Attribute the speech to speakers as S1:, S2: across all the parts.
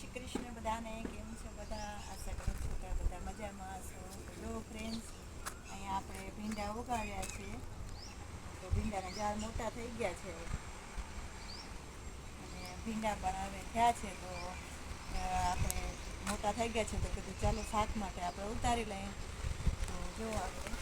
S1: શ્રી કૃષ્ણ બધાને કેમ છો બધા? આશા કરું છું કે બધા મજામાં હશો. તો ફ્રેન્ડ્સ અહીંયા આપણે ભીંડા ઉગાડ્યા છે. તો ભીંડાના ઝાડ મોટા થઈ ગયા છે. અને ભીંડા પણ હવે થયા છે. તો આપણે મોટા થઈ ગયા છે. તો કીધું ચાલો શાક માટે આપણે ઉતારી લઈએ. તો જો આપણે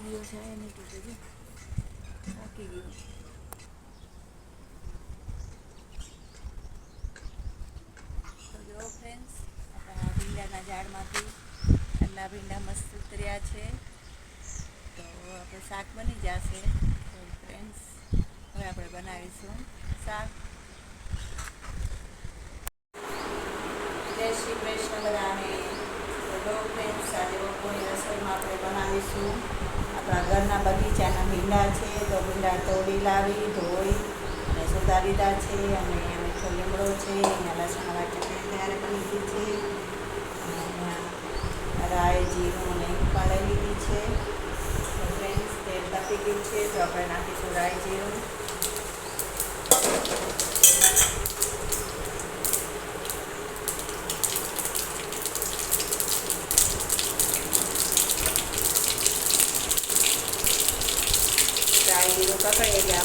S1: પાકી ગયો છે નહીં તૂટે જો પાકી ગયો તો જો ફ્રેન્ડ્સ આપણા ભીંડાના ઝાડમાંથી આટલા ભીંડા મસ્ત ઉતર્યા છે તો આપણે શાક બની જશે તો ફ્રેન્ડ્સ હવે આપણે બનાવીશું શાક જય શ્રી કૃષ્ણ બધાને તો ફ્રેન્ડ્સ રસોઈમાં આપણે બનાવીશું આપણા ઘરના બગીચાના ભીંડા છે, તો ભીંડા તોડી લાવી, ધોઈ અને સુધારી લીધા છે અને મીઠો લીમડો છે અહીંયા લસણવાળા ચટણી તૈયાર કરી લીધી છે. અને અહીંયા રાય જીરું ને ઉપાડી લીધી છે. ફ્રેન્ડ્સ તેલ તપી ગયું છે, તો આપણે નાખીશું રાય જીરું.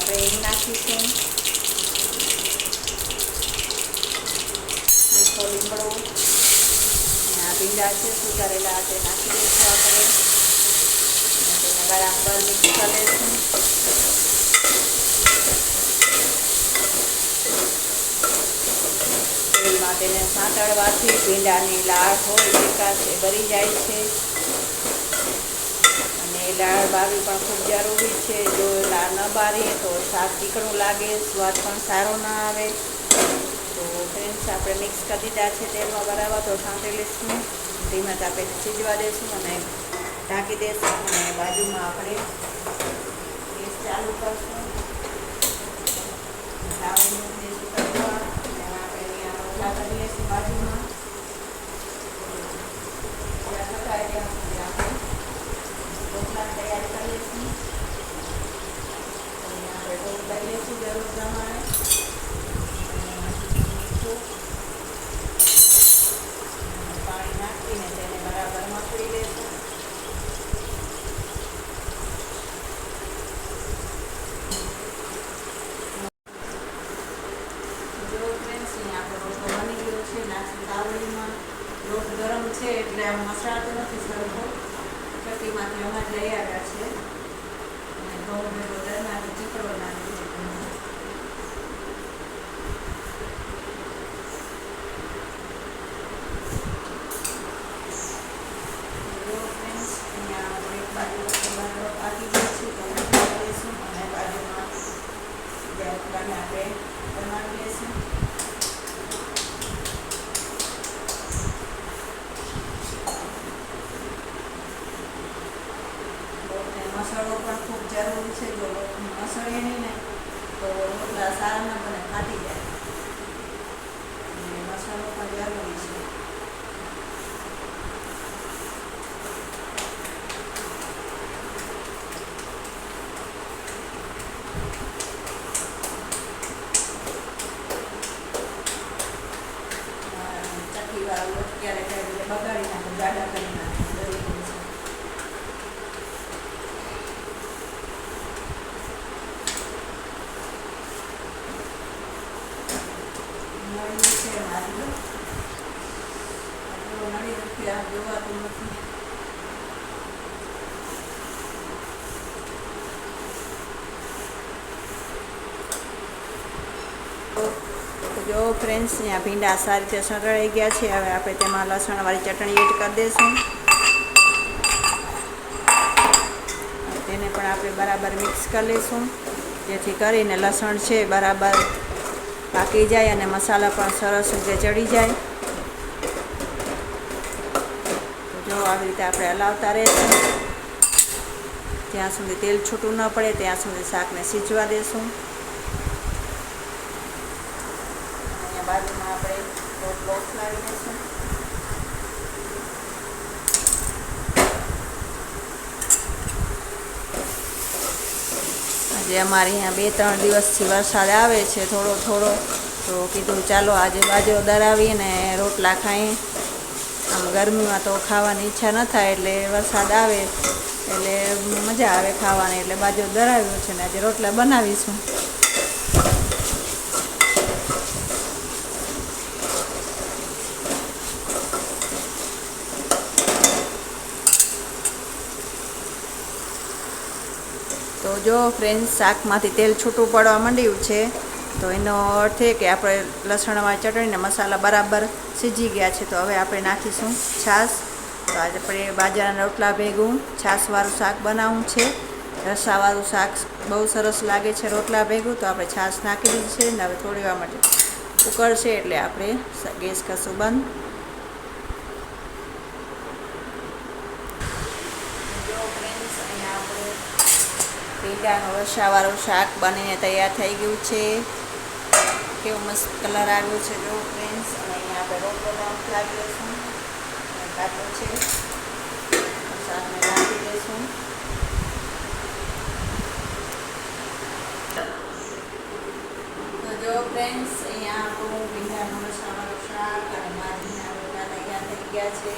S1: આપણે હિંગ નાખીશું મીઠો લીમડો અને આ ભીંડા છે સુધારેલા તે નાખી દઈશું આપણે અને તેને બરાબર મિક્સ કરી લઈશું તેલમાં તેને સાંતળવાથી ભીંડાની લાળ હોય વિકાસ એ ભરી જાય છે. લાળ બાવી પણ ખૂબ જરૂરી છે. જો લા ન બારીએ તો શાક ચીકણું લાગે, સ્વાદ પણ સારો ના આવે. તો ફ્રેન્ડ્સ આપણે મિક્સ કરી દીધા છે તેલમાં બરાબર તો સાંભળી લઈશું. ધીમા તાપે સીજવા દઈશું અને ઢાંકી દઈશું. અને બાજુમાં આપણે ગેસ ચાલુ કરશું. લાવીને દઈશું કરવા આપણે રોટલા કરી લઈશું બાજુમાં થોડા થતા ત્યાં સુધી આપણે રોટલા તૈયાર કરી લઈશું અહીંયા આપણે જરૂર પ્રમાણે પાણી નાખીને તેને બરાબર મસળી તાવડીમાં લોટ ગરમ છે એટલે આમ મસળાતો નથી સરખો ચક્કીમાંથી હમણાં જ લઈ આવ્યા છે અને ઘઉં ભેગો મસાલો પણ ખૂબ જરૂરી છે. જો મસળે નહીં ને, તો રોટલા સારા ના બને ફાટી જાય. મસાલો પણ જરૂરી છે. નળી છે મારી. નળી નથી જો ફ્રેન્ડ્સ અહીંયા ભીંડા સારી રીતે સરળાઈ ગયા છે હવે આપણે તેમાં લસણવાળી ચટણી એડ કરી દઈશું તેને પણ આપણે બરાબર મિક્સ કરી લઈશું જેથી કરીને લસણ છે બરાબર પાકી જાય અને મસાલા પણ સરસ રીતે ચડી જાય. જો આવી રીતે આપણે હલાવતા રહેશું. ત્યાં સુધી તેલ છૂટું ન પડે, ત્યાં સુધી શાકને સીજવા દેશું. અહીંયા બાજુમાં આપણે લોટ લાવી આજે અમારે અહીંયા બે, ત્રણ દિવસથી વરસાદ આવે છે, થોડો થોડો. તો કીધું ચાલો આજે બાજરો ડરાવીને રોટલા ખાઈએ આમ ગરમીમાં તો ખાવાની ઈચ્છા ન થાય એટલે વરસાદ આવે. એટલે મજા આવે ખાવાની, એટલે બાજરો દરાવ્યો છે ને આજે રોટલા બનાવીશું. જો ફ્રેન્ડ્સ શાકમાંથી તેલ છૂટું પડવા માંડ્યું છે, તો એનો અર્થ એ કે આપણે લસણમાં ચટણીને મસાલા બરાબર સીજી ગયા છે, તો હવે આપણે નાખીશું છાશ. તો આજે આપણે બાજરાના રોટલા ભેગું, છાશવાળું શાક બનાવવું છે. રસાવાળું શાક બહુ સરસ લાગે છે રોટલા ભેગું, તો આપણે છાશ નાખી દીધી છે ને હવે થોડી વાર માટે ઉકળશે એટલે આપણે ગેસ કરશું બંધ જો ફ્રેન્ડ્સ અહીંયા આપણે ભીંડાનું રસાવાળું શાક બનીને તૈયાર થઈ ગયું છે. કેવો મસ્ત કલર આવ્યો છે જો ફ્રેન્ડ્સ અને અહીંયા આપણે રોટલો પણ લાવી દઈશું કાચો છે. શાકને નાખી દઈશું. તો જો ફ્રેન્ડ્સ અહીંયા આપણું ભીંડાનું રસાવાળું શાક અને માધીના રોટલા તૈયાર થઈ ગયા છે.